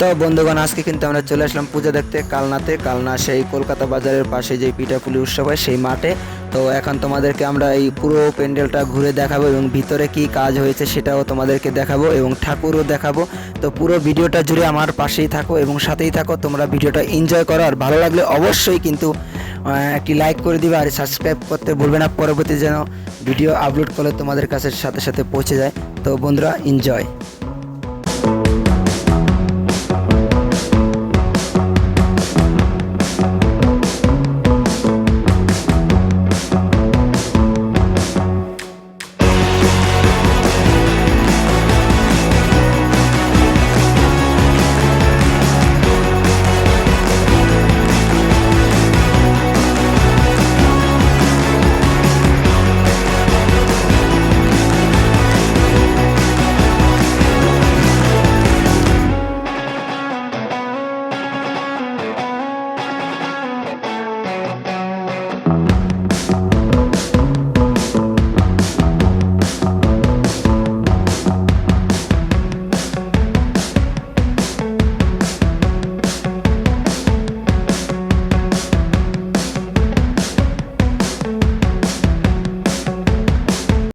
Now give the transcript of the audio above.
তো বন্ধুগণ, আজকে কিন্তু আমরা চলে আসলাম পূজা দেখতে কালনাতে। কালনা সেই কলকাতা বাজারের পাশে যে পিঠাপুলি উৎসব হয়, সেই মাঠে। তো এখন তোমাদেরকে আমরা এই পুরো প্যান্ডেলটা ঘুরে দেখাবো এবং ভিতরে কি কাজ হয়েছে সেটাও তোমাদেরকে দেখাবো এবং ঠাকুরও দেখাবো। তো পুরো ভিডিওটা জুড়ে আমার পাশেই থাকো এবং সাথেই থাকো। তোমরা ভিডিওটা এনজয় করো আর ভালো লাগলে অবশ্যই কিন্তু একটি লাইক করে দিবে আর সাবস্ক্রাইব করতে ভুলবে না। পরবর্তী যেন ভিডিও আপলোড করলে তোমাদের কাছে সাথে সাথে পৌঁছে যায়। তো বন্ধুরা এনজয়